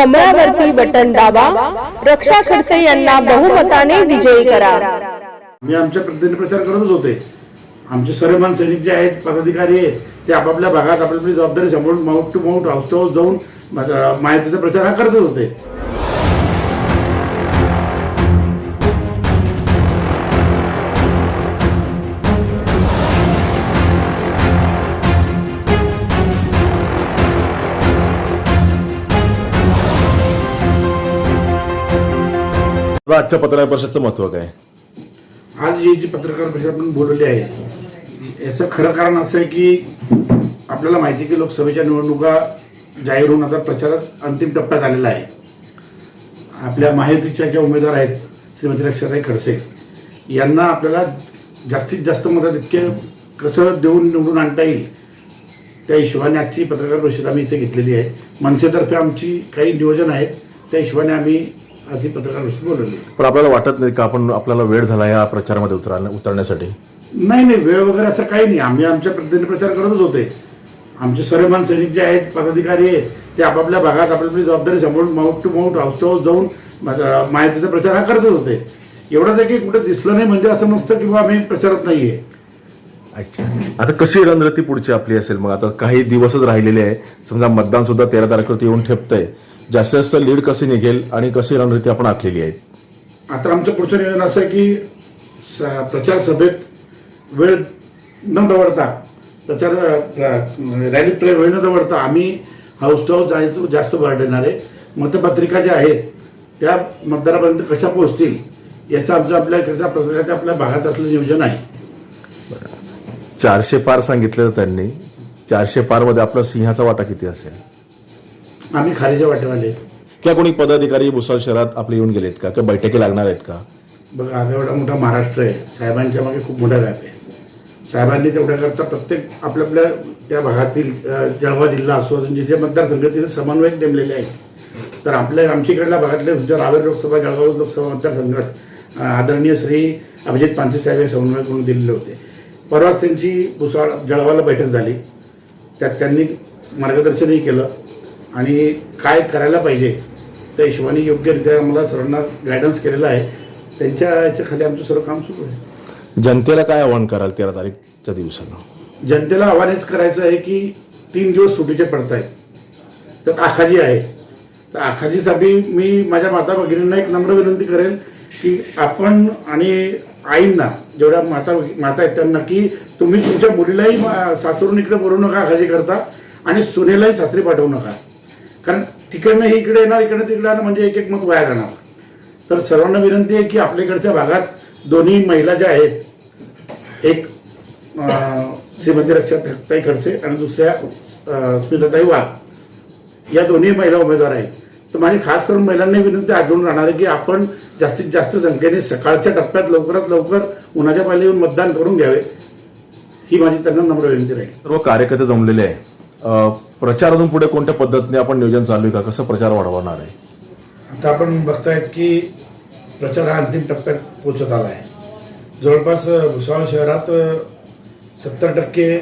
कमळावरती button दाबा. रक्षा खडसे यांना बहुमताने विजयी करा. मी आमच्या पद्धतीने प्रचार करतच होते. आमचे सर्वमान सैनिक जे आहेत पदाधिकारी आहेत ते आपापल्या भागात आपली जबाबदारी सांभाळून mouth to mouth house to house जाऊन माहितीचा प्रचार हा करतच होते. आता आजच्या पत्रकार परिषदचं महत्त्व काय? आज ही जी पत्रकार परिषद आपण बोलवली आहे याचं खरं कारण असं आहे की आपल्याला माहिती की लोकसभेच्या निवडणुका जाहीर होऊन आता प्रचारात अंतिम टप्प्यात आलेला आहे. आपल्या महायुतीच्या ज्या उमेदवार आहेत श्रीमती रक्षाताई खडसे यांना आपल्याला जास्तीत जास्त मदत इतके कसं देऊन निवडून आणता येईल त्या हिशोबाने आजची पत्रकार परिषद आम्ही इथे घेतलेली आहे. मनसेतर्फे आमची काही नियोजन आहेत त्या हिशोबाने आम्ही आज ही पत्रकार परिषद बोलवली. पण आपल्याला वाटत नाही का आपण आपल्याला वेळ झाला या प्रचारामध्ये उतरा उतरण्यासाठी? नाही नाही वेळ वगैरे असं काही नाही. आम्ही आमच्या पद्धतीने प्रचार करतच होते. आमचे सर्वमान सैनिक जे आहेत पदाधिकारी आहेत ते आपापल्या भागात आपली जबाबदारी सांभाळून mouth to mouth house to house जाऊन माहितीचा प्रचार हा करतच होते. एवढंच आहे की कुठे दिसलं नाही म्हणजे असं नसतं किंवा आम्ही प्रचारात नाहीये. अच्छा. आता कशी रणनीती पुढची आपली असेल? मग आता काही दिवसच राहिलेले आहे समजा मतदान सुद्धा तेरा तारखेवरती येऊन ठेपतंय. जास्तीत जास्त लीड कशी निघेल आणि कशी रणनीती आपण आखलेली आहे. आता आमचं पुढचं नियोजन असं आहे की प्रचार सभेत वेळ न दवडता प्रचार प्र- रॅलीत प्रे- वेळ न दवडता आम्ही हाऊस टू हाऊस जायचं जास्त भर देणार आहे. मतपत्रिका ज्या आहेत त्या मतदारापर्यंत कशा पोहोचतील याचं आमचं आपल्या इकडच्या प्रत्येकाच्या आपल्या भागात असलेलं नियोजन आहे. चारशे पार सांगितलं त्यांनी. चारशे पारमध्ये आपला सिंहाचा वाटा किती असेल? आम्ही खारीच्या वाटेवाले किंवा कोणी पदाधिकारी भुसावळ शहरात आपले येऊन गेलेत का? किंवा बैठकी लागणार आहेत का? बघा आता एवढा मोठा महाराष्ट्र आहे. साहेबांच्या मागे खूप मोठा गॅप आहे. साहेबांनी तेवढ्याकरता प्रत्येक आपल्या आपल्या त्या भागातील जळगाव जिल्हा असो अजून जिथे मतदारसंघ तिथे समन्वयक नेमलेले आहेत. तर आपल्या आमच्याकडल्या भागातले रावेर लोकसभा जळगाव लोकसभा मतदारसंघात आदरणीय श्री अभिजित पानसे साहेब हे समन्वयक म्हणून दिलेले होते. परवाच त्यांची भुसावळ जळगावला बैठक झाली. त्यात त्यांनी मार्गदर्शनही केलं. आणि काय करायला पाहिजे त्या हिशोबाने योग्यरित्या आम्हाला सर्वांना गायडन्स केलेलं आहे. त्यांच्या याच्या खाली आमचं सर्व काम सुरू आहे. जनतेला काय आव्हान कराल तेरा तारीखच्या दिवसाला? जनतेला आव्हान हेच करायचं आहे की तीन दिवस सुटीचे पडत आहेत तर आखाजी आहे. तर आखाजीसाठी मी माझ्या माता भगिनींना एक नम्र विनंती करेल की आपण आणि आईंना जेवढ्या माता माता आहेत त्यांना की तुम्ही तुमच्या मुलीलाही सासरून इकडे बोलवू नका आखाजी करता. आणि सुनेलाही सासरी पाठवू नका. कारण तिकडनं हे इकडे येणार इकडनं तिकडे येणार म्हणजे एक एक मत वाया जाणार. तर सर्वांना विनंती आहे की आपल्याकडच्या भागात दोन्ही महिला ज्या आहेत एक श्रीमती रक्षाताई खडसे आणि दुसऱ्या स्मिताताई वाघ या दोन्ही महिला उमेदवार आहेत. तर माझी खास करून महिलांना विनंती आढळून राहणार आहे की आपण जास्तीत जास्त संख्येने सकाळच्या टप्प्यात लवकरात लवकर उन्हाच्या पाली येऊन मतदान करून घ्यावे. ही माझी त्यांना नम्र विनंती राहील. सर्व कार्यकर्ते जमलेले आहे. प्रचार प्रचारातून पुढे कोणत्या पद्धतीने आपण नियोजन चालू आहे का? कसं प्रचार वाढवणार आहे? आता आपण बघतायत की प्रचार हा अंतिम टप्प्यात पोचत आला आहे. जवळपास भुसावळ शहरात सत्तर टक्के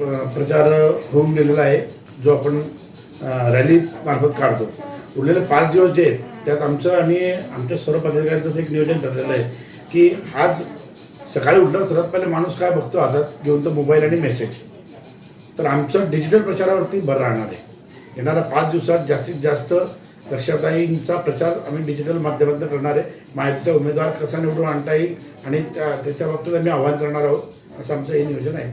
प्रचार होऊन गेलेला आहे जो आपण रॅली मार्फत काढतो. उरलेले पाच दिवस जे आहेत त्यात आमचं आणि आमच्या सर्व पदाधिकाऱ्यांचं एक नियोजन ठरलेलं आहे की आज सकाळी उठल्यावर सर्वात पहिले माणूस काय बघतो हातात? घेऊन तो मोबाईल आणि मेसेज तर आमचं डिजिटल प्रचारावरती भर राहणार आहे. येणाऱ्या पाच दिवसात जास्तीत जास्त रक्षाताईंचा प्रचार आम्ही डिजिटल माध्यमातून करणार आहे. माहितीचा उमेदवार कसा निवडून आणता येईल आणि त्या त्याच्या बाबतीत आम्ही आवाहन करणार आहोत. असं आमचं हे नियोजन आहे.